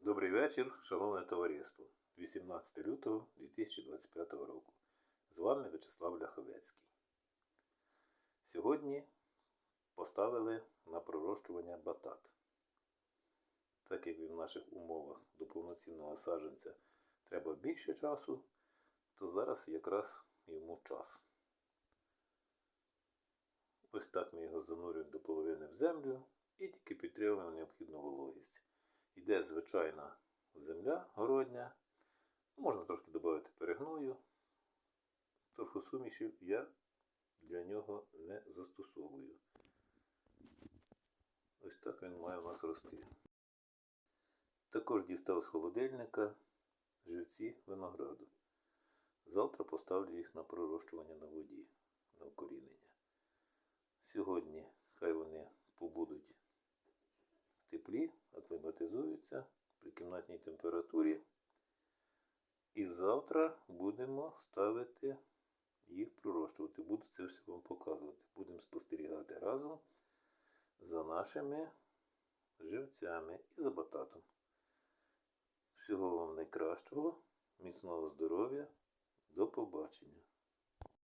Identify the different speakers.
Speaker 1: Добрий вечір, шановне товариство. 18 лютого 2025 року. З вами В'ячеслав Ляховецький. Сьогодні поставили на пророщування батат. Так як в наших умовах до повноцінного саджанця треба більше часу, то зараз якраз йому час. Ось так ми його занурюємо до половини в землю і тільки підтримуємо необхідну вологість. Йде звичайна земля городня. Можна трошки додати перегною. Торфосумішів я для нього не застосовую. Ось так він має у нас рости. Також дістав з холодильника живці винограду. Завтра поставлю їх на пророщування на воді, на вкорінення. Сьогодні акліматизуються при кімнатній температурі. І завтра будемо ставити їх пророщувати. Буду це все вам показувати. Будемо спостерігати разом за нашими живцями і за бататом. Всього вам найкращого, міцного здоров'я, до побачення.